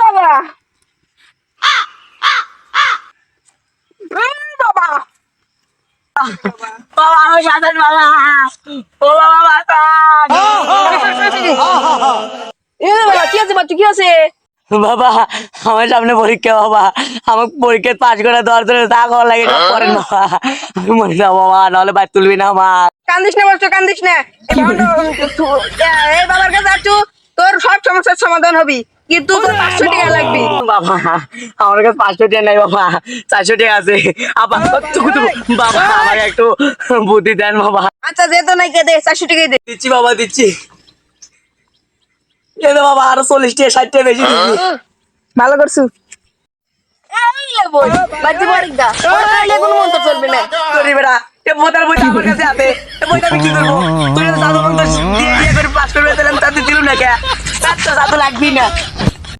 বাবা। বাবা। বাবা আমার সাথে বাবা। ও বাবা বাঁচান এ বাবা কি আছে বাচ্চা কি আছে? বাবা আমার সামনে পরীক্ষা বাবা। আমার পরীক্ষায় পাশ করে জন্য তা করা লাগে বাবা। আমি মরে যাব বাবা নাহলে বাইর তুলবি না আমার কান্দিস না বলছো কান্দিস না। এই বাবার কাছে আছু তোর সব সমস্যার সমাধান হবি। কিন্তু তোর পাঁচশো টাকা লাগবে। বাবা আমার কাছে পাঁচশো টাকা নাই বাবা। চারশো টাকা আছে। আবার বাবা আমাকে একটু বুদ্ধি দেন বাবা। আচ্ছা যেত নাই কে দে চারশো টাকাই দে। দিচ্ছি বাবা দিচ্ছি। এ দে বাবা আরও চল্লিশ টাকা ষাট টাকা বেশি দিচ্ছি। ভালো করছু। আমার কাছে আছে। করব। তুই পাস করবে তাহলে আমি না কে? তো জাদু লাগবি না।